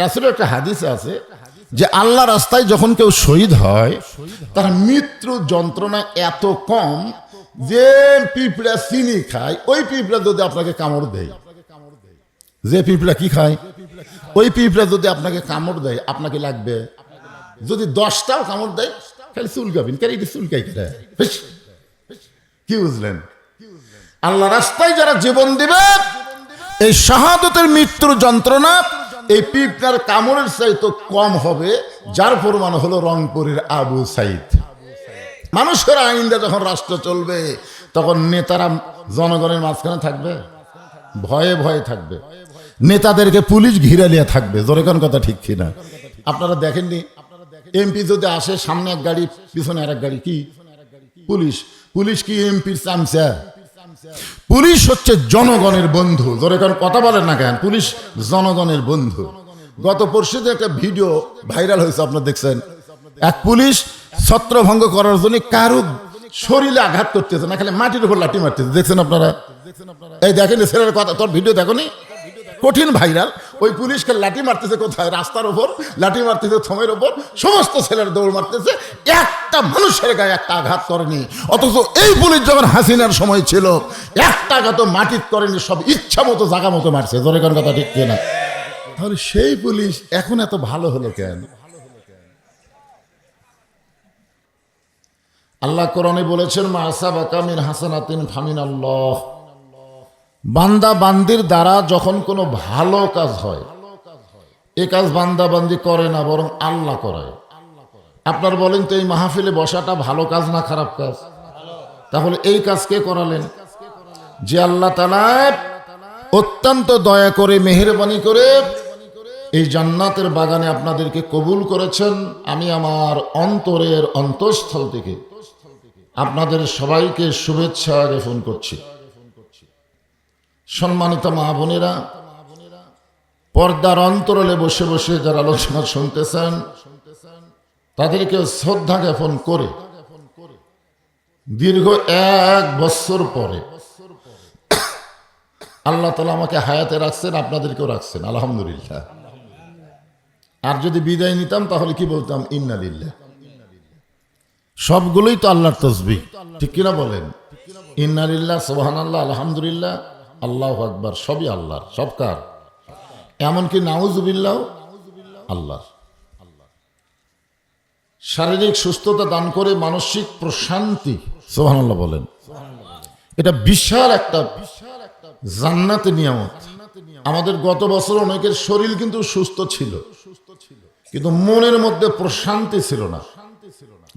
রাসুলের একটা হাদিস আছে যে আল্লাহ রাস্তায় যখন কেউ শহীদ হয়, তার মৃত্যু যন্ত্রণা এত কম যে পিঁপড়া চিনি খায়, ওই পিঁপড়া যদি আপনাকে কামড় দেয়। যে পিঁপড়া কি খায়? ওই পিঁপড়া যদি আপনাকে কামড় দেয়, আপনাকে লাগবে যদি দশটাও কামড় দেয়, খালি চুলকাবেন কেন এটা চুলকাই কেটে কি বুঝলেন? আল্লাহ রাস্তায় যারা জীবন দিবে, এই শাহাদতের মৃত্যুর যন্ত্রণা এই পিঁপড়ার কামড়ের চাইতে কম হবে, যার প্রমাণ হলো রংপুরের আবু সাইদ। মানুষের আইনটা যখন রাষ্ট্র চলবে, তখন নেতারা জনগণের মাঝখানে থাকবে, ভয়ে ভয়ে থাকবে। নেতাদেরকে পুলিশ ঘিরে নিয়ে থাকবে জোরেকন কথা ঠিক কিনা? আপনারা দেখেননি, এমপি যদি আসে, সামনে এক গাড়ি, পিছনে আর এক গাড়ি, কি? পুলিশ। পুলিশ কি এমপির চামচা? পুলিশ হচ্ছে জনগণের বন্ধু। ধরে কারণ কথা বলেন না কেন? পুলিশ জনগণের বন্ধু। গত পরশু একটা ভিডিও ভাইরাল হয়েছে, আপনার দেখছেন। এক পুলিশ ছত্রভঙ্গ করার জন্য কারও শরীরে আঘাত করতেছে না, খালি মাটির উপর লাঠি মারতেছে। দেখছেন আপনারা? এই দেখেন, ছেলের কথা, তোর ভিডিও দেখো কঠিন ভাইরাল, ওই পুলিশকে লাঠি মারতেছে কোথায়? রাস্তার ওপর লাঠি মারতেছে থমের ওপর সমস্ত ছেলের দৌড় মারতেছে, একটা মানুষের গায়ে একটা আঘাত করেনি। অথচ এই পুলিশ যখন হাসিনার সময় ছিল, একটা আঘাত মাটির করেনি, সব ইচ্ছা মতো, জাগা মতো মারছে। জোরে কোন কথা ঠিক কিনা? তাহলে সেই পুলিশ এখন এত ভালো হলো কেন? আল্লাহ কোরআনে বলেছেন, মা আসাবাকা মিন হাসানাতিন ফামিন আল্লাহ বান্দা বান্দির দ্বারা যখন কোনো ভালো কাজ হয়, এ কাজ বান্দা বান্দি করে না, বরং আল্লাহ করায় আপনার বলেন তো, এই মাহফিলে বসাটা ভালো কাজ না খারাপ কাজ? তাহলে এই কাজ কে করালেন? যে আল্লাহ অত্যন্ত দয়া করে, মেহরবানি করে এই জান্নাতের বাগানে আপনাদেরকে কবুল করেছেন। আমি আমার অন্তরের অন্তঃস্থল থেকে আপনাদের সবাইকে শুভেচ্ছা জ্ঞাপন করছি। সম্মানিত মা বোনেরা, পর্দার অন্তরলে বসে বসে যারা আলোচনা শুনতেছেন তাদেরকে শ্রদ্ধা জ্ঞাপন করে, দীর্ঘ এক বছর পরে আল্লাহ তালা আমাকে হায়াতে রাখছেন, আপনাদেরকেও রাখছেন, আলহামদুলিল্লাহ। আর যদি বিদায় নিতাম, তাহলে কি বলতাম? ইন্নালিল্লাহ সবগুলোই তো আল্লাহর তসবি। ঠিক কিনা বলেন? ইন্নালিল্লাহ সোহান আল্লাহ আলহামদুলিল্লাহ। আল্লাহ আকবার, সবই আল্লাহর, সব কার? এমনকি নাউজুবিল্লাহ আল্লাহর। শারীরিক সুস্থতা দান করে মানসিক প্রশান্তি সোহানাল্লাহ বলেন। এটা বিশাল একটা জান্নাতে নিয়ামত। আমাদের গত বছর অনেকের শরীর কিন্তু সুস্থ ছিল, কিন্তু মনের মধ্যে প্রশান্তি ছিল না।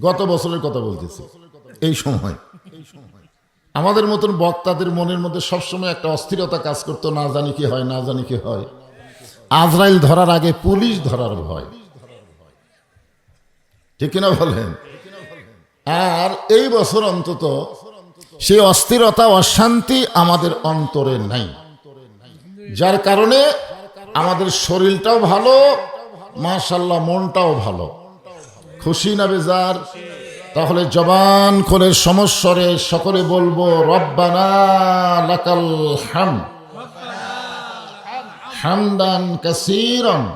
গত বছরের কথা বলতেছি, এই সময়। আমাদের মতন বক্তাদের মনের মধ্যে সবসময় একটা অস্থিরতা কাজ করতো, না জানি কি হয়, না জানি কি হয়। আজরাইল ধরার আগে পুলিশ ধরার ভয়। ঠিক কিনা বলেন? আর এই বছর অন্তত সেই অস্থিরতা, অশান্তি আমাদের অন্তরে নাই। যার কারণে আমাদের শরীরটাও ভালো মাশাল্লাহ মনটাও ভালো। খুশি না বেজার? তাহলে জবান করে সমস্বরে সকলে বলব, রব্বানা লাকাল হাম। হামদান কাসীরান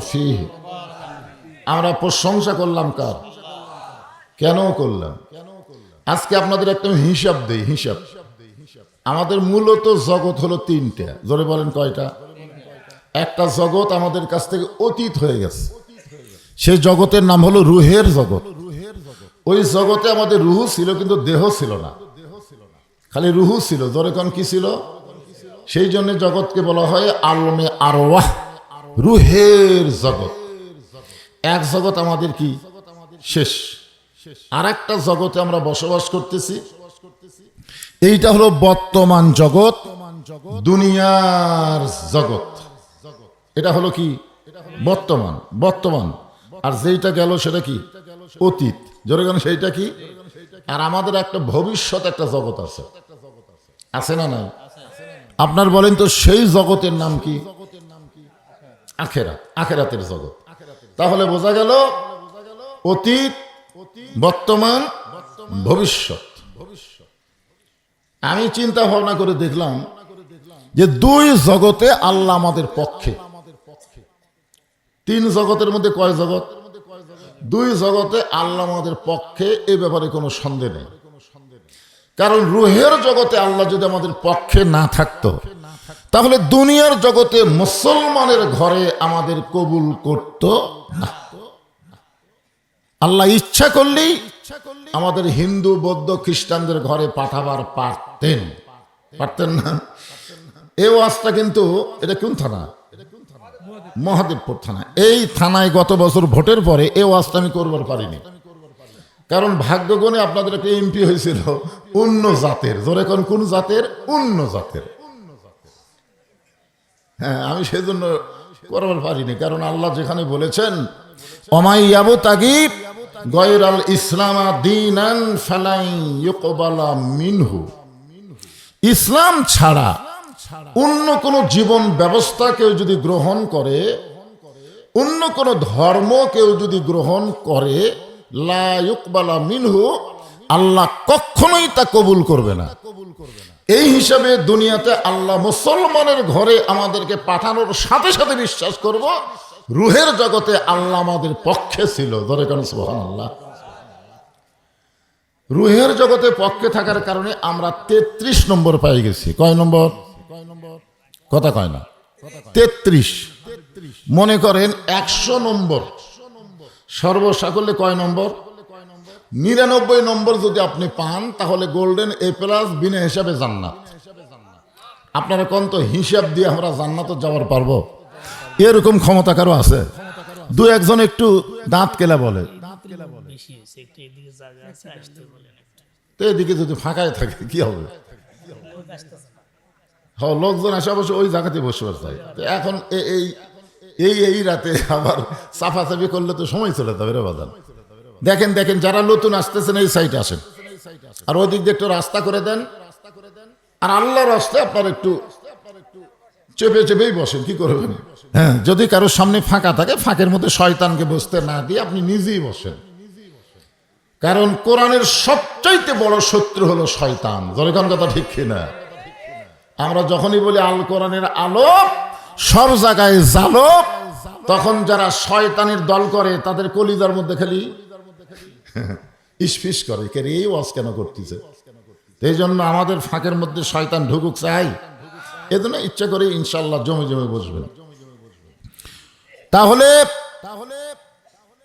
ফিহি। আমরা প্রশংসা করলাম কার? কেন করলাম? আজকে আপনাদের একটা হিসাব দেই, হিসাব। আমাদের মূলত জগৎ হলো তিনটা। জোরে বলেন কয়টা? একটা জগৎ আমাদের কাছ থেকে অতীত হয়ে গেছে। সেই জগতের নাম হলো রুহের জগৎ। ওই জগতে আমাদের রুহু ছিল, কিন্তু দেহ ছিল না। খালি রুহু ছিল। জোরে কোন কি ছিল? সেই জন্য জগৎকে বলা হয় আলমে আরওয়াহ, রুহের জগৎ। এক জগৎ আমাদের কি? শেষ। আর একটা জগতে আমরা বসবাস করতেছি। এইটা হলো বর্তমান জগৎ, দুনিয়ার জগৎ। এটা হলো কি? বর্তমান। বর্তমান। আর যেইটা গেল সেটা কি? অতীত। জোরে গেল সেইটা কি? আর আমাদের একটা ভবিষ্যৎ একটা জগৎ আছে। আছে না নাই? আপনার বলেন তো, সেই জগতের নাম কি? আখেরা, আখেরাতের জগৎ। তাহলে বোঝা গেল, অতীত, বর্তমান, ভবিষ্যৎ। আমি চিন্তা ভাবনা করে দেখলাম যে দুই জগতে আল্লাহ আমাদের পক্ষে। তিন জগতের মধ্যে কয় জগৎ? দুই জগতে আল্লাহ আমাদের পক্ষে, এ ব্যাপারে কোনো সন্দেহ নেই। কারণ রুহের জগতে আল্লাহ যদি আমাদের পক্ষে না থাকতো, তাহলে দুনিয়ার জগতে মুসলমানের ঘরে আমাদের কবুল করত না। আল্লাহ ইচ্ছা করলেই আমাদের হিন্দু, বৌদ্ধ, খ্রিস্টানদের ঘরে পাঠাবার পারতেন। পারতেন না? এ ওয়াজটা কিন্তু, এটা কোন থানা? মহাদেবপুর থানা এই থানায় গত বছর ভোটের পরে এই ওয়াজটা আমি করবার পারিনি। কারণ ভাগ্যগুণে আপনাদের একটা এমপি হয়েছিল, অন্য জাতের। জোরে কোন কোন জাতের? অন্য জাতের। হ্যাঁ আমি সেজন্য করবার পারিনি, কারণ আল্লাহ যেখানে বলেছেন অমাইয়াবু তাগিব গয়রাল ইসলামা দিনান ফালাই ইসলাম ছাড়া অন্য কোন জীবন ব্যবস্থা কেউ যদি গ্রহণ করে, অন্য কোন ধর্ম কেউ যদি গ্রহণ করে, লা ইউকবালা মিনহু, আল্লাহ কখনোই তা কবুল করবে না। এই হিসাবে দুনিয়াতে আল্লাহ মুসলমানের ঘরে আমাদেরকে পাঠানোর সাথে সাথে বিশ্বাস করব, রুহের জগতে আল্লাহ আমাদের পক্ষে ছিল। ধরে কেন আল্লাহ রুহের জগতে পক্ষে থাকার কারণে আমরা তেত্রিশ নম্বর পাই গেছি। কয় নম্বর? কথা কয় না। তেত্রিশ। মনে করেন একশো নম্বর। সর্বসাকল্যে কয় নম্বর? নিরানব্বই নম্বর যদি আপনি পান তাহলে গোল্ডেন এ প্লাস বিনা হিসাবে জান্নাত। আপনারা কোন তো হিসাব দিয়ে আমরা জান্নাত যাওয়ার পারব? এরকম ক্ষমতা কারও আছে? দু একজন একটু দাঁত কেলা বলে। বেশি হয়েছে একটু এদিকে জায়গা আছে আসতে বলেন একটু। তো এদিকে যদি ফাঁকায় থাকে কি হবে? লোক হ্যাঁ লোকজন আসে ওই জায়গাতে বসে বসে তো এখন এই এই এই রাতে আবার সাফাসাফি করলে তো সময় চলে যাবে রে বাদান দেখেন দেখেন, যারা নতুন আসতেছেন এই সাইডে আসেন। আর ওই দিক দিয়ে একটু রাস্তা করে দেন। আর আল্লাহর রাস্তায় আপনার একটু চেপে চেপেই বসেন, কি করবেন? হ্যাঁ যদি কারোর সামনে ফাঁকা থাকে, ফাঁকের মধ্যে শয়তানকে বসতে না দিয়ে আপনি নিজেই বসেন। কারণ কোরআনের সবচাইতে বড় শত্রু হলো শয়তান। জনগণ কথা ঠিক কিনা? আমরা যখনই বলি আল কোরআনের আলো সব জায়গায় জালো তখন যারা শয়তানের দল করে, তাদের কলিজার মধ্যে খালি ইসফিস করে। কে রে, এই ওয়াজ কেন করতেছে? এই জন্য আমাদের ফাঁকের মধ্যে শয়তান ঢুকুক চাই। এজন্য ইচ্ছা করে ইনশাল্লাহ জমে জমে বসবেন। তাহলে তাহলে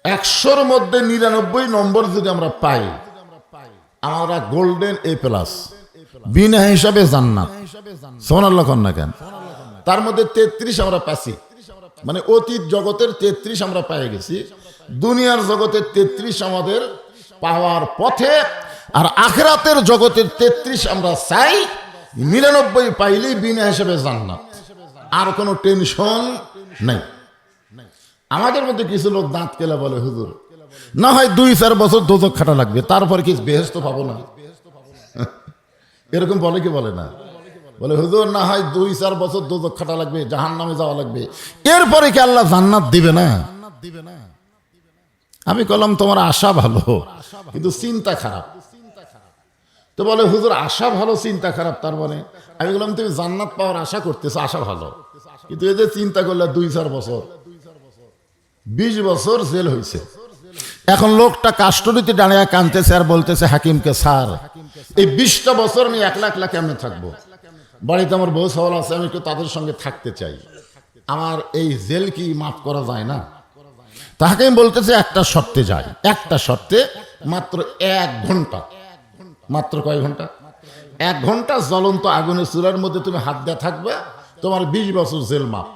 একশোর মধ্যে নিরানব্বই নম্বর যদি আমরা পাই, আমরা গোল্ডেন এ প্লাস। বিনা হিসাবে জান্নাত। সোনাল্লাহ না কেন? তার মধ্যে তেত্রিশ আমরা পাচ্ছি। মানে অতীত জগতের তেত্রিশ আমরা পেয়ে গেছি। দুনিয়ার জগতের তেত্রিশ আমাদের পাওয়ার পথে। আর আখরাতের জগতের তেত্রিশ আমরা চাই। নিরানব্বই পাইলেই বিনা হিসাবে জান্নাত। আর কোনো টেনশন নাই। আমাদের মধ্যে কিছু লোক দাঁত কেলা বলে, হুজুর। না হয় দুই চার বছর দোজক খাটা লাগবে। তারপর কি বেহেস্ত পাবো না? এরকম বলে কি বলে না? বলে, হুজুর, না হয় দুই, চার বছর দোজক খাটা লাগবে জাহান নামে যাওয়া লাগবে। এরপরে কি আল্লাহ জান্নাত দিবে না? দিবে না আমি কলাম, তোমার আশা ভালো, কিন্তু চিন্তা খারাপ। তো বলে, হুজুর, আশা ভালো, চিন্তা খারাপ, তার মানে? আমি বললাম, তুমি জান্নাত পাওয়ার আশা করতেছো, আশা ভালো। কিন্তু এই যে চিন্তা করলে দুই, চার বছর, বিশ বছর জেল হয়েছে এখন লোকটা কাস্টডিতে দাঁড়িয়ে কানতেছে আর বলতেছে, হাকিমকে স্যার এই বিশটা বছর আমি একলা একলা কেমনে থাকব? বাড়িতে আমার বউ সওয়াল আছে, আমি একটু তাদের সঙ্গে থাকতে চাই। আমার এই জেল কি মাফ করা যায় না? তাহাকে আমি বলতেছে, একটা শর্তে যায় একটা শর্তে মাত্র এক ঘণ্টা। মাত্র কয় ঘণ্টা? এক ঘণ্টা জ্বলন্ত আগুনের চুলার মধ্যে তুমি হাত দেওয়া থাকবে, তোমার বিশ বছর জেল মাপ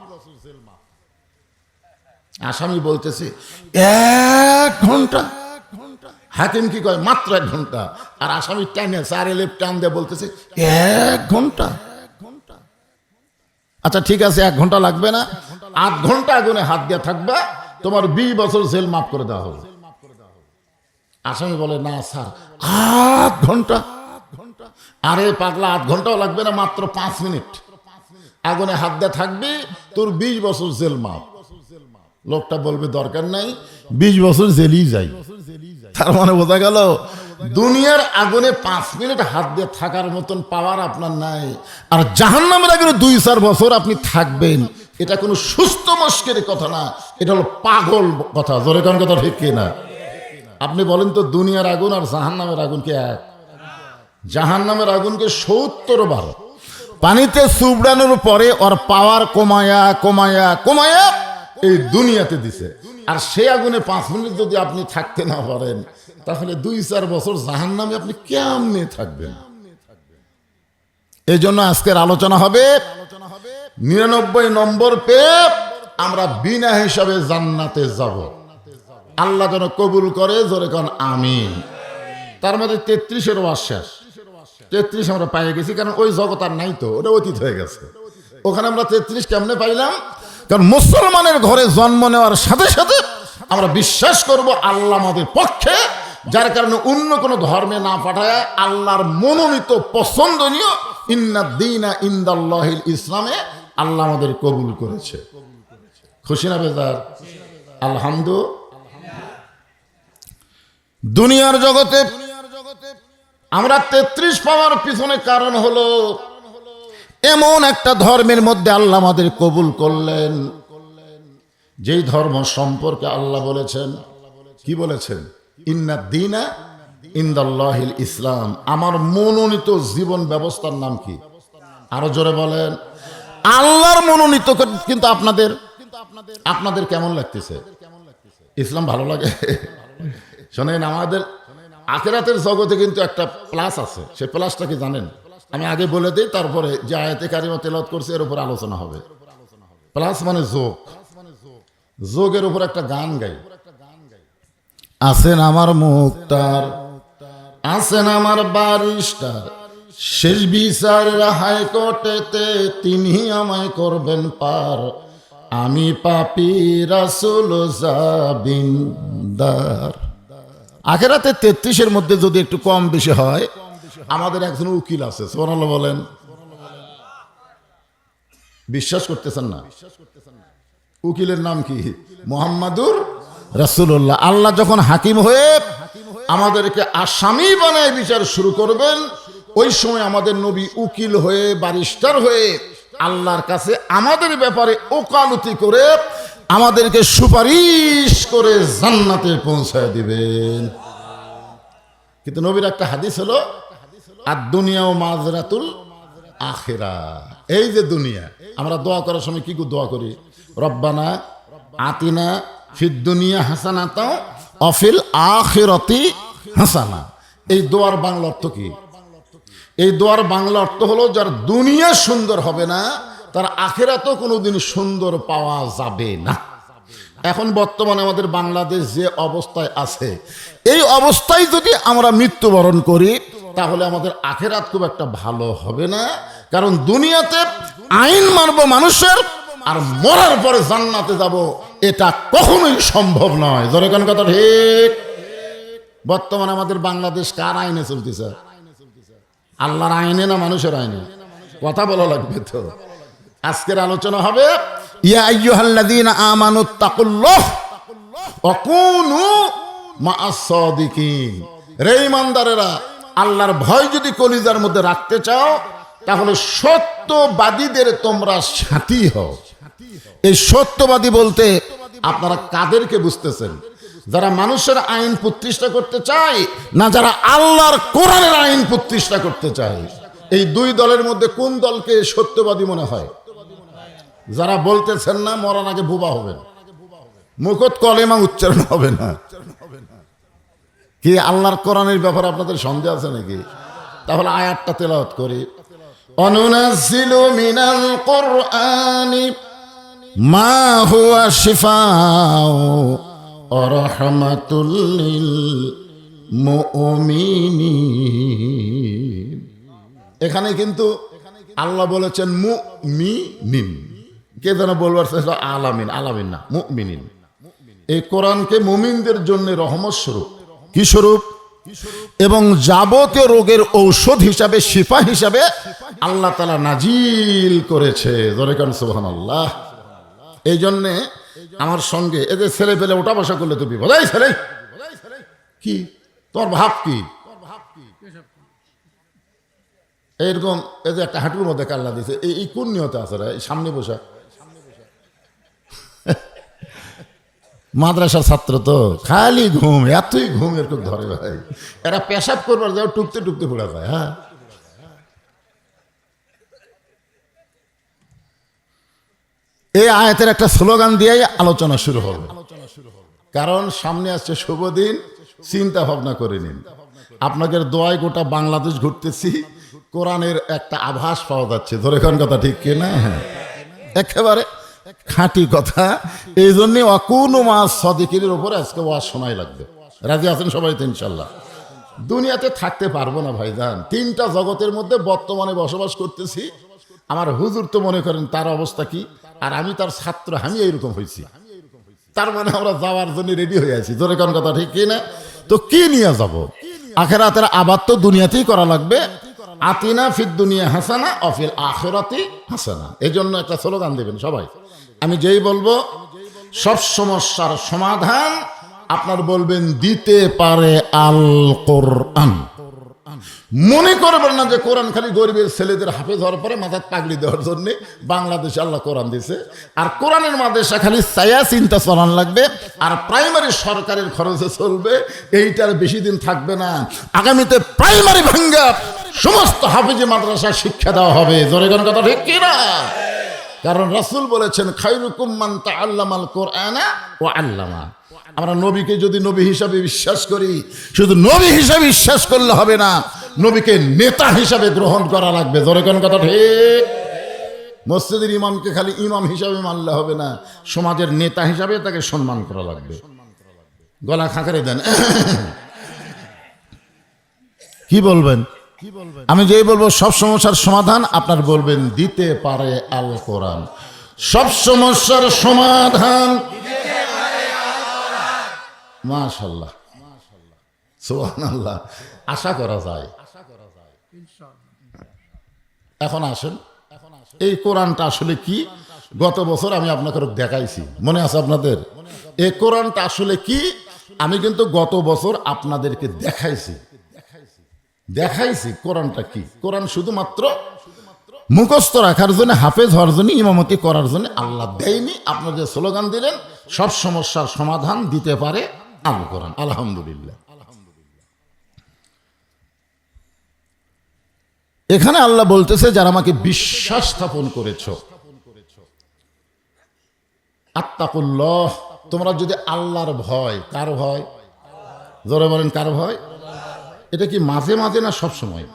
আসামি বলতেছে, এক ঘণ্টা। হাকিম কি কয়, মাত্র এক ঘণ্টা। আর আসামি টাইনে চার এলে টান দিয়ে বলতেছে, এক ঘণ্টা। আচ্ছা ঠিক আছে, এক ঘণ্টা লাগবে না। আধ ঘণ্টা আগুনে হাত দিয়ে থাকবে, তোমার বিশ বছর জেল মাফ করে দেওয়া হবে। আসামি বলে, না, স্যার, আধ ঘণ্টা। আরে পাগলা, আধ ঘন্টাও লাগবে না, মাত্র পাঁচ মিনিট। আগুনে হাত দিয়ে থাকবি, তোর বিশ বছর জেল মাপ লোকটা বলবে, দরকার নাই, বিশ বছর জেলই যাই। তার মানে বোঝা গেল, দুনিয়ার আগুনে পাঁচ মিনিট হাত দিয়ে থাকার মতন পাওয়ার আপনার নাই। আর জাহান্নামের আগুনে দুই চার বছর আপনি থাকবেন, এটা কোনো সুস্থ মস্কের কথা না, এটা হলো পাগল কথা। জোরে কোন কথা ঠিক কিনা? আপনি বলেন তো, দুনিয়ার আগুন আর জাহান্নামের আগুন কি এক? জাহান জাহান্নামের আগুনকে সত্তর বার পানিতে সুবড়ানোর পরে ওর পাওয়ার কমায়া কমায়া কমায়া এই দুনিয়াতে দিছে। আর সে আগুনে পাঁচ মিনিট যদি আপনি থাকতে না পারেন, তাহলে দুই, চার বছর জাহান্নামে আপনি কেমনে থাকবেন? এই জন্য আজকের আলোচনা হবে নিরানব্বই নম্বর পেয়ে আমরা বিনা হিসাবে জান্নাতে যাব। আল্লাহ যেন কবুল করে, জোরে কন, আমিন। তার মধ্যে তেত্রিশের শেষ। তেত্রিশ আমরা পাইয়ে গেছি, কারণ ওই জগৎ আর নাই তো, ওটা অতীত হয়ে গেছে। ওখানে আমরা তেত্রিশ কেমনে পাইলাম? কারণ মুসলমানের ঘরে জন্ম নেওয়ার সাথে সাথে আমরা বিশ্বাস করব আল্লাহ আমাদের পক্ষে, যার কারণে অন্য কোনো ধর্মে না পাঠায় আল্লাহর মনোনীত পছন্দনীয় ইন্নাদ্দিনা ইন্দাল্লাহিল ইসলামে আল্লাহ আমাদের কবুল করেছে। খুশি না বেজার? আলহামদু। দুনিয়ার জগতে আমরা তেত্রিশ পাওয়ার পিছনে কারণ হলো এমন একটা ধর্মের মধ্যে আল্লাহ আমাদের কবুল করলেন। যেই ধর্ম সম্পর্কে আল্লাহ বলেছেন, কি বলেছেন? ইন্না দিনা ইন্দাল্লাহিল ইসলাম। আমার মনোনীত জীবন ব্যবস্থার নাম কি? আরও জোরে বলেন। আল্লাহর মনোনীত কিন্তু আপনাদের আপনাদের কেমন লাগতেছে? ইসলাম ভালো লাগে? শোনেন, আমাদের আখেরাতের জগতে কিন্তু একটা প্লাস আছে। সে প্লাসটা কি জানেন? আমি আগে বলে দিই, তারপরে যে আয়াতে কারিমা তেলত করছে, এর উপর আলোচনা হবে। প্লাস মানে যোগ। যোগের উপর একটা গান গাই। আছেন আমার মুক্তার আছেন আমার বারিস্টার, শেষ বিচারের হাইকোর্টেতে তিনি আমায় করবেন পার। আমি পাপি রাসুল জাবিন্দার। আখেরাতে তেত্রিশের মধ্যে যদি একটু কম বেশি হয় আমাদের একজন উকিল আছে সোনাল বলেন। বিশ্বাস করতেছেন না? উকিলের নাম কি? মোহাম্মদুর রাসুল্লাহ আল্লাহ যখন হাকিম হয়ে আমাদেরকে আসামি বানায় বিচার শুরু করবেন, ওই সময় আমাদের নবী উকিল হয়ে বারিস্টার হয়ে আল্লাহর কাছে আমাদের ব্যাপারে ওকালতি করে আমাদেরকে সুপারিশ করে জান্নাতে পৌঁছায় দিবেন। কিন্তু নবীর একটা হাদিস হলো আর দুনিয়া ও মাজরাতুল আখেরা। এই যে দুনিয়া, আমরা দোয়া করার সময় কি দোয়া করি? রব্বানা আতিনা ফিদ দুনিয়া হাসানা তাও অফিল আখেরতি হাসানা। এই দোয়ার বাংলা অর্থ কি? এই দোয়ার বাংলা অর্থ হলো, যার দুনিয়া সুন্দর হবে না, তার আখেরাতও কোনোদিন সুন্দর পাওয়া যাবে না। এখন বর্তমানে আমাদের বাংলাদেশ যে অবস্থায় আছে, এই অবস্থায় যদি আমরা মৃত্যুবরণ করি তাহলে আমাদের আখেরাত খুব একটা ভালো হবে না। কারণ দুনিয়াতে আইন মানব মানুষের আর মরার পরে জান্নাতে যাব, এটা কখনোই সম্ভব নয়। ধরে কোন কথা ঠিক? বর্তমানে আমাদের বাংলাদেশ কার আইনে চলতেছে? আল্লাহর আইনে না মানুষের আইনে? কথা বলা লাগবে তো। আজকের আলোচনা হবে, ইয়া রে ইমানদারেরা আল্লাহর ভয় যদি কলিজার মধ্যে রাখতে চাও, তাহলে সত্যবাদীদের তোমরা সাথী হও। এই সত্যবাদী বলতে আপনারা কাদেরকে বুঝতেছেন? যারা মানুষের আইন প্রতিষ্ঠা করতে চায় না যারা আল্লাহর কোরআনের আইন প্রতিষ্ঠা করতে চায়? এই দুই দলের মধ্যে কোন দলকে সত্যবাদী মনে হয়? যারা বলতেছেন না, মরার আগে বুবা হবেন। মুখত কলেমা উচ্চারণ হবে না। কি আল্লাহর কোরআনের ব্যাপারে আপনাদের সন্দেহ আছে নাকি? তাহলে আয়াতটা তেলাওয়াত করি। অনুনাজিলু মিনাল কোরআনি মা হুয়া শিফাউ ওয়া রাহমাতুল লিল মুমিনিন। এখানে কিন্তু আল্লাহ বলেছেন মুমিনিন। কে যেন বলবার আলামিন আলামিন না, মুমিনিন। এই কোরআনকে মুমিনদের জন্য রহমত স্বরূপ। কি স্বরূপ? এবং যাবতীয় রোগের ঔষধ হিসাবে, শিফা হিসাবে আল্লাহ তালা নাজিল করেছে। আল্লাহ এই জন্যে আমার সঙ্গে এ যে ছেলে পেলে ওটা বসা করলে তুমি বোধাই ছেলে, কি? তোর ভাব কি? এইরকম এই যে একটা হাঁটুর মধ্যে কাল্লা দিছে, এই কোন নিয়তে আছে রে? সামনে বসা। মাদ্রাসার ছাত্র তো, খালি ঘুম, এতই ঘুম এরকম ধরে ভাই। এরা পেশাব করবার যাও টুকতে টুকতে পড়ে যায় হ্যাঁ? এই আয়াতের একটা স্লোগান দিয়েই আলোচনা শুরু হবে। কারণ সামনে আসছে শুভ দিন, চিন্তা ভাবনা করে নিন। আপনাদের দোয়ায় গোটা বাংলাদেশ ঘুরতেছি, কোরআনের একটা আভাস পাওয়া যাচ্ছে। ধরে কথা ঠিক কিনা? হ্যাঁ। একেবারে খাঁটি কথা। এই জন্যে অকুন মাস সদিকির উপরে আজকে ওয়াজ শোনাই লাগবে। রাজি আছেন সবাই তো ইনশাল্লাহ। দুনিয়াতে থাকতে পারব না ভাইজান। তিনটা জগতের মধ্যে বর্তমানে বসবাস করতেছি। আমার হুজুর তো মনে করেন তার অবস্থা কি? আর আমি তার ছাত্র, আমি এইরকম হয়েছি। তার মানে আমরা যাওয়ার জন্য রেডি হয়ে আছি। জোরে কোন কথা ঠিক কি না তো কি নিয়ে যাব? আখেরাতের আবাদ তো দুনিয়াতেই করা লাগবে। আতিনা ফিদ দুনিয়া হাসানা, অফিল আখেরাতি হাসানা। এই জন্য একটা স্লোগান দেবেন সবাই। আমি যেই বলব, সব সমস্যার সমাধান আপনার বলবেন, দিতে পারে আল কোরআন মনে করবেন না যে কোরআন খালি গরিবের ছেলেদের হাফেজ হওয়ার পরে মাথার পাগড়ি দেওয়ার জন্য বাংলাদেশে আল্লাহ কোরআন দিছে আর কোরআনের মাদেশা খালি ছায়া চিন্তা চলান লাগবে, আর প্রাইমারি সরকারের খরচে চলবে, এইটার বেশি দিন থাকবে না। আগামীতে প্রাইমারি ভাঙ্গা সমস্ত হাফিজি মাদ্রাসা শিক্ষা দেওয়া হবে। জোরে কোন কথা ঠিক কিনা? কারণ রাসূল বলেছেন খাইরুকুম মান তাআল্লামাল কোরআনা ও আল্লামা। আমরা নবীকে যদি নবী হিসাবে বিশ্বাস করি, শুধু নবী হিসাবে বিশ্বাস করলে হবে না, নবীকে নেতা হিসাবে গ্রহণ করা লাগবে। ধরে কোন কথা ঠিক? মসজিদের ইমামকে খালি ইমাম হিসাবে মানলে হবে না, সমাজের নেতা হিসাবে তাকে সম্মান করা লাগবে। গলা খাঁকারে দেন। কি বলবেন? আমি যেই বলব, সব সমস্যার সমাধান আপনার বলবেন, দিতে পারে আল কোরআন। সব সমস্যার সমাধান মাশাল্লাহ সুবহানাল্লাহ। আশা করা যায়। এখন আসেন। এই কোরআনটা আসলে কি? গত বছর আমি আপনাকে দেখাইছি। মনে আছে আপনাদের? এই কোরআনটা আসলে কি? আমি কিন্তু গত বছর আপনাদেরকে দেখাইছি। দেখাইছি, কোরআনটা কি? কোরআন শুধুমাত্র মুখস্থ রাখার জন্য, হাফেজ হওয়ার জন্য, ইমামতি করার জন্য আল্লাহ দেয়নি। আপনার যে স্লোগান দিলেন, সব সমস্যার সমাধান দিতে পারে আল কোরআন। আলহামদুলিল্লাহ। এখানে আল্লাহ বলতেছে, যারা আমাকে বিশ্বাস স্থাপন করেছ, আত্মাকুল্লহ, তোমরা যদি আল্লাহর ভয়, কার ভয়? জোরে বলেন, কার ভয়? এটা কি মাঝে মাঝে না সব সময়?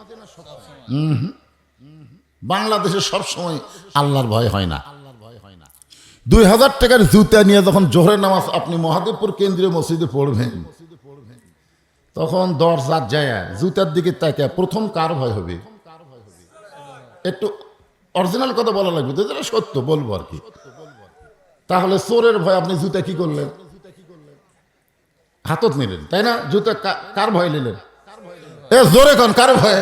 বাংলাদেশে সব সময় আল্লাহর ভয় হয় না। দুই হাজার টাকার জুতা নিয়ে যখন জোহরের নামাজ আপনি মহাদেবপুর কেন্দ্রীয় মসজিদে পড়বেন, তখন রাত যায়, জুতার দিকে তাকে প্রথম কার ভয় হবে? একটু অরিজিনাল কথা বলা লাগবে যেটা সত্য, বলব আর কি। তাহলে চোরের ভয়, আপনি জুতা কি করলেন? হাতত নিলেন, তাই না? জুতা কার ভয় নিলেন? এ জোরে কন কার ভয়?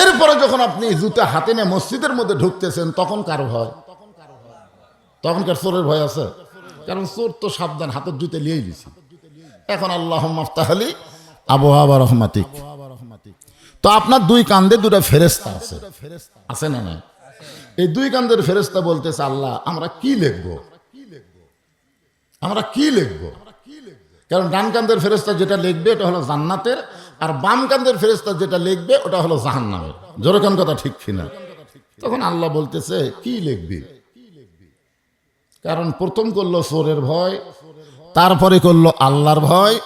এরপরে যখন আপনি জুতা হাতে নিয়ে মসজিদের মধ্যে ঢুকতেছেন, তখন কার ভয়? তখন কার চোরের ভয় আছে? কারণ চোর তো সাবধান, হাতের জুতে লিয়েই দিছি এখন আল্লাহ মাফতাহালি আবহাওয়া রহমাতিক। তো আপনার দুই কান্দে দুটা ফেরেস্তা আছে। আছে না না এই দুই কান্দের ফেরেস্তা বলতেছে, আল্লাহ, আমরা কি লিখব? আমরা কি লিখব? কারণ ডান কান্দের ফেরেস্তা যেটা লিখবে, এটা হলো জান্নাতের আর বাম কান্দের ফেরেস্তা যেটা লিখবে, ওটা হলো জাহান্নামের। জোরকান কথা ঠিক কিনা। তখন আল্লাহ বলতেছে, কি লিখবি? কারণ প্রথম করল চোরের ভয়, তারপরে করল আল্লাহর ভয়।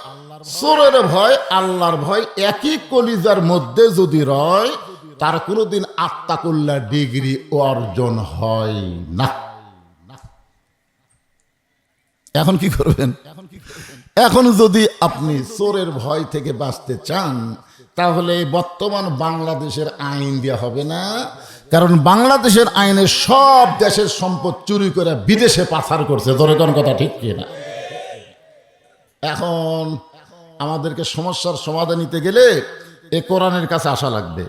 সোরের ভয়, আল্লাহর ভয় একই কলিজার মধ্যে যদি রয়, তার কোনোদিন আত্মাকুল্লা ডিগ্রি অর্জন হয় না। এখন কি করবেন? এখন যদি আপনি চোরের ভয় থেকে বাঁচতে চান, তাহলে বর্তমান বাংলাদেশের আইন দেওয়া হবে না। কারণ বাংলাদেশের আইনে সব দেশের সম্পদ চুরি করে বিদেশে পাচার করছে। ধরে কোন কথা ঠিক কিনা এখন আমাদেরকে সমস্যার সমাধান নিতে গেলে এ কোরআনের কাছে আসা লাগবে।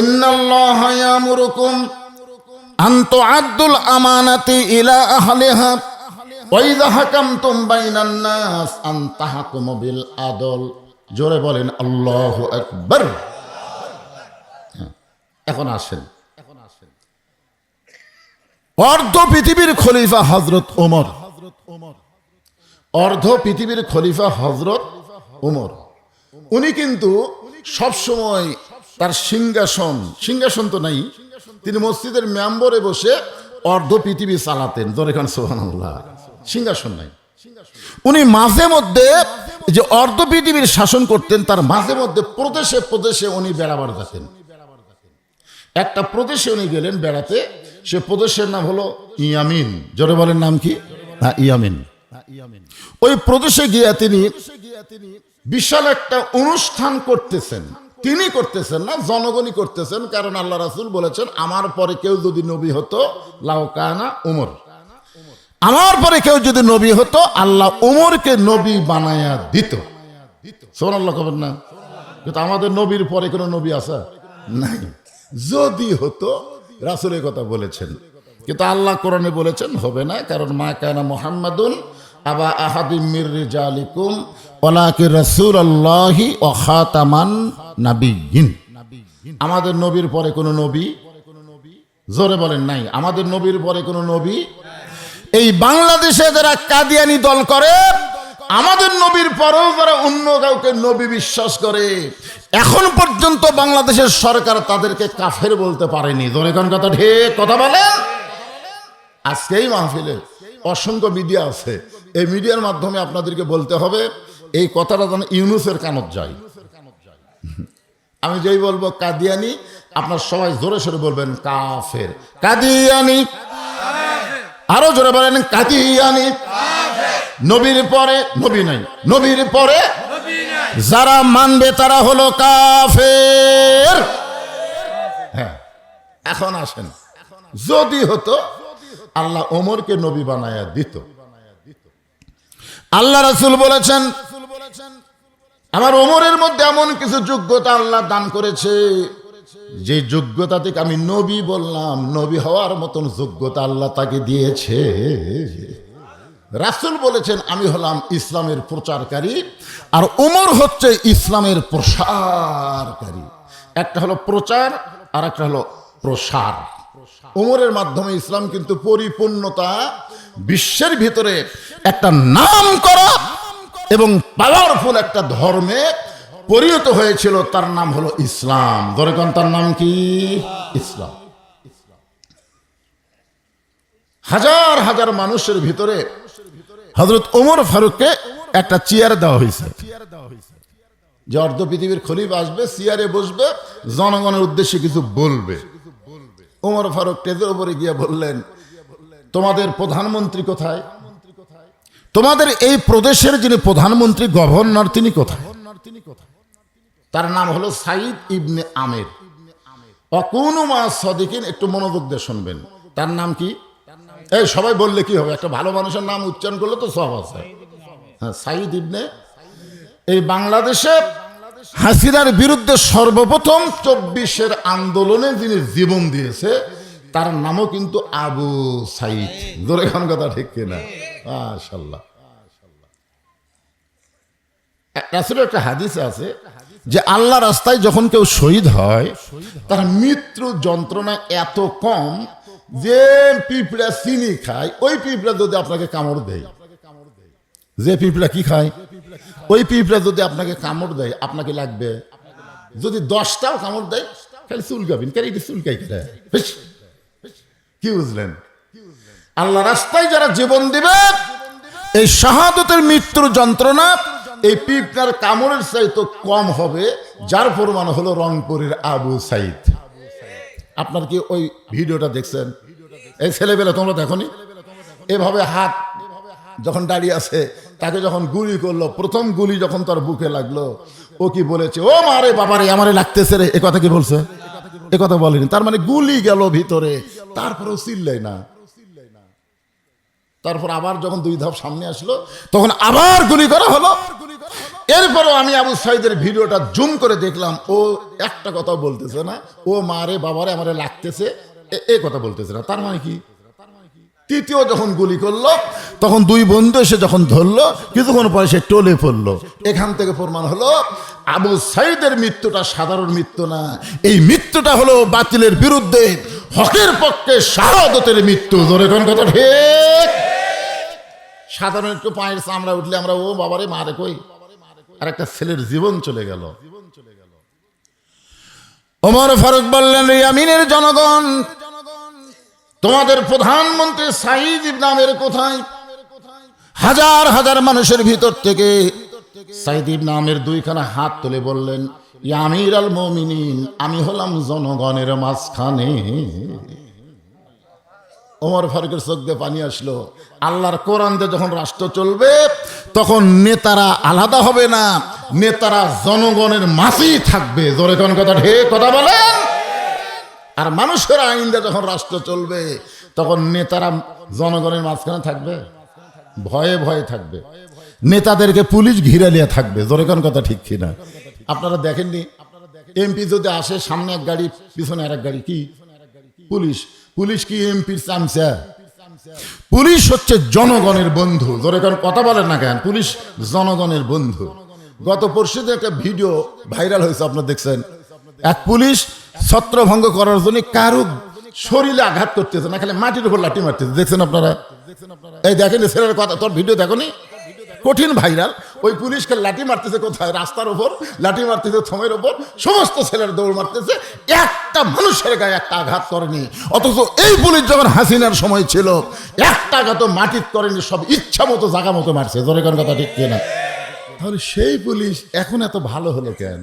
ইন্নাল্লাহ ইয়ামুরুকুম আন তুআদ্দুল আমানাতি ইলা আহলিহা তাহকুমু আদল। জোরে বলেন, আল্লাহু আকবার। এখন আসেন। অর্ধ পৃথিবীর খলিফা হজরত ওমর। অর্ধ পৃথিবীর খলিফা হজরত ওমর। উনি কিন্তু সবসময় তার সিংহাসন সিংহাসন তো নাই, তিনি মসজিদের মেম্বরে বসে অর্ধ পৃথিবী চালাতেন। দরেখান সোহানুল্লাহ সিংহাসন নাই। উনি মাঝে মধ্যে যে অর্ধ পৃথিবীর শাসন করতেন, তার মাঝে মধ্যে প্রদেশে প্রদেশে উনি বেড়াবার যেতেন। একটা প্রদেশে উনি গেলেন বেড়াতে, সে প্রদেশের নাম হলো ইয়ামিন। জোরে বলেন নাম কি? হ্যাঁ ইয়ামিন। ওই প্রদেশে গিয়ে তিনি বিশাল একটা অনুষ্ঠান করতেছেন। তিনি করতেছেন না, জনগণই করতেছেন, কারণ আল্লাহ রাসুল বলেছেন, আমার পরে কেউ যদি নবী হতো লাউকানা উমর। আমার পরে কেউ যদি নবী হতো, আল্লাহ উমরকে নবী বানায়া দিত। আল্লাহ খবর না? কিন্তু আমাদের নবীর পরে কোনো নবী আসা নাই। যদি হতো রাসুলের কথা বলেছেন। কিন্তু আল্লাহ কোরআনে বলেছেন, হবে না, কারণ মা কানা মোহাম্মদুন আবা আহাদিম মির রিজালিকুম ওলাকে রসুল আল্লাহি ও খাতামান নাবিয়িন আমাদের নবীর পরে কোনো নবী? জোরে বলেন, নাই। আমাদের নবীর পরে কোনো নবী এই বাংলাদেশে যারা কাদিয়ানি দল করে, আমাদের নবীর পরেও যারা অন্য কাউকে নবী বিশ্বাস করে, এখন পর্যন্ত বাংলাদেশের সরকার তাদেরকে কাফের বলতে পারেনি। ধরে কোন কথা ঠিক, কথা বলে? আজকেই মাহফিলে অসংখ্য মিডিয়া আছে। এই মিডিয়ার মাধ্যমে আপনাদেরকে বলতে হবে, এই কথাটা যেন ইউনুসের কানত যায়। আমি যেই বলব, কাদিয়ানি, আপনার সবাই জোরে সরে বলবেন, কাফের। কাদিয়ানি আরও জোরে বলেন কাদিয়ানি নবীর পরে নবী নাই, নবীর পরে যারা মানবে তারা হলো কাফের। হ্যাঁ এখন আসেন। যদি হতো, আল্লাহ ওমরকে নবী বানায়া দিত। আল্লাহ রাসূল বলেছেন, আমার ওমরের মধ্যে এমন কিছু যোগ্যতা আল্লাহ দান করেছে। যে যোগ্যতা থেকে আমি নবী বললাম, নবী হওয়ার মতন যোগ্যতা আল্লাহ তাকে দিয়েছে। রাসুল বলেছেন, আমি হলাম ইসলামের প্রচারকারী, আর ওমর হচ্ছে ইসলামের প্রসারকারী। একটা হলো প্রচার আর একটা হলো প্রসার। ওমরের মাধ্যমে ইসলাম কিন্তু পরিপূর্ণতা, বিশ্বের ভিতরে একটা নাম করা এবং পাওয়ারফুল একটা ধর্মে পরিণত হয়েছিল, তার নাম হলো ইসলাম। ধরে কোন তার নাম কি? ইসলাম। হাজার হাজার মানুষের ভিতরে হজরত ওমর ফারুককে একটা চেয়ার দেওয়া হয়েছে। যে অর্ধ পৃথিবীর খলিফ আসবে, চেয়ারে বসবে, জনগণের উদ্দেশ্যে কিছু বলবে। ওমর ফারুক টেজের উপরে গিয়ে বললেন, তোমাদের প্রধানমন্ত্রী কোথায়? তোমাদের এই প্রদেশের যিনি প্রধানমন্ত্রী, গভর্নর তিনি কোথায় তিনি কোথায়? তার নাম হলো সাইদ ইবনে আমের। অকুনুমা সদিকিন, একটু মনোযোগ দিয়ে শুনবেন। তার নাম কি? এই সবাই বললে কি হবে? একটা ভালো মানুষের নাম উচ্চারণ করলে তো সব আছে। হ্যাঁ সাইদ ইবনে এই বাংলাদেশে হাসিনার বিরুদ্ধে সর্বপ্রথম চব্বিশের আন্দোলনে যিনি জীবন দিয়েছে, তার নামও কিন্তু আবু সাইদ ধরে এখন কথা ঠিক কিনা? মাশাল্লাহ একটা হাদিস আছে যে আল্লাহ রাস্তায় যখন কেউ শহীদ হয়, তার মৃত্যু যন্ত্রণা এত কম যে পিঁপড়া চিনি খায়, ওই পিঁপড়া যদি আপনাকে কামড় দেয়। যে পিঁপড়া কি খায়? ওই পিঁপড়া যদি আপনাকে কামড় দেয়, আপনাকে লাগবে। যদি দশটাও কামড় দেয়, খালি চুলকাবেন কেন এটি চুলকাই কেন কি বুঝলেন? আল্লাহ রাস্তায় যারা জীবন দিবে, এই শাহাদতের মৃত্যুর যন্ত্রণা এই পিঁপড়ার কামড়ের চাইতে কম হবে, যার প্রমাণ হলো রংপুরের আবু সাইদ। আপনার কি ওই ভিডিওটা দেখছেন? এই ছেলেবেলা তোমরা দেখনি? এভাবে হাত যখন দাঁড়িয়ে আছে, তাকে যখন গুলি করল, প্রথম গুলি যখন তার বুকে লাগল, ও কি বলেছে, ও মারে বাবারে, আমারে লাগতেছে রে। এ কথা কি বলছে? এ কথা বলেনি। তার মানে গুলি গেল ভিতরে, তারপরেও চিল্লাই না। তারপর আবার যখন দুই ধাপ সামনে আসলো, তখন আবার গুলি করা হলো। এরপরও আমি আবু সাইদের ভিডিওটা জুম করে দেখলাম, ও একটা কথা বলতেছে না। ও মারে বাবারে আমারে লাগতেছে, এ- কথা বলতেছে না। তার মানে কি? তৃতীয় যখন গুলি করল, তখন দুই বন্ধু এসে যখন ধরলো, কিছুক্ষণ পরে সে টলে পড়ল। এখান থেকে প্রমাণ হলো, আবু সাইদের মৃত্যুটা সাধারণ মৃত্যু না। এই মৃত্যুটা হলো বাতিলের বিরুদ্ধে হকের পক্ষে শাহাদতের মৃত্যু। ধরে কোন কথা ঠিক? সাধারণ একটু পায়ের চামড়া উঠলে আমরা, ও বাবারে মারে কই? আর একটা ছেলের জীবন চলে গেল। ওমর ফারুক বললেন ইয়ামিনের জনগণ, তোমাদের প্রধানমন্ত্রী সাইদ নামের কোথায়? হাজার হাজার মানুষের ভিতর থেকে সাইদিব নামের দুইখানা হাত তুলে বললেন ইয়ামির আল মমিনিন, আমি হলাম জনগণের মাঝখানে। ওমর ফারুকের চোখ দিয়ে পানি আসলো। আল্লাহর কোরআন দিয়ে যখন রাষ্ট্র চলবে, তখন নেতারা আলাদা হবে না। নেতারা জনগণের মাঝেই থাকবে। জোরে কোন কথা ঢে কথা বলেন? আর মানুষের আইন দিয়ে যখন রাষ্ট্র চলবে, তখন নেতারা জনগণের মাঝখানে থাকবে? ভয়ে ভয়ে থাকবে। নেতাদেরকে পুলিশ ঘিরে নিয়ে থাকবে। জোরে কোন কথা, ঠিক কিনা? আপনারা দেখেননি? এমপি যদি আসে, সামনে এক গাড়ি, পিছনে আর এক গাড়ি, কি? পুলিশ। পুলিশ কি এমপির চামচা পুলিশ হচ্ছে জনগণের বন্ধু। ধরে কারণ কথা বলেন না কেন? পুলিশ জনগণের বন্ধু। গত পরশু একটা ভিডিও ভাইরাল হয়েছে, আপনার দেখছেন। এক পুলিশ ছত্রভঙ্গ করার জন্য কারও শরীরে আঘাত করতেছে না, খালি মাটির উপর লাঠি মারতেছে। দেখছেন আপনারা? এই দেখেন, ছেলের কথা, তোর ভিডিও দেখো কঠিন ভাইরাল, ওই পুলিশকে লাঠি মারতেছে কোথায়? রাস্তার ওপর লাঠি মারতেছে থমের ওপর সমস্ত ছেলের দৌড় মারতেছে, একটা মানুষের গায়ে একটা আঘাত করেনি। অথচ এই পুলিশ যখন হাসিনার সময় ছিল, একটা আঘাত মাটির করেনি সব ইচ্ছা মতো, জাগা মতো মারছে। জোরে কথা ঠিক কিনা? তাহলে সেই পুলিশ এখন এত ভালো হলো কেন?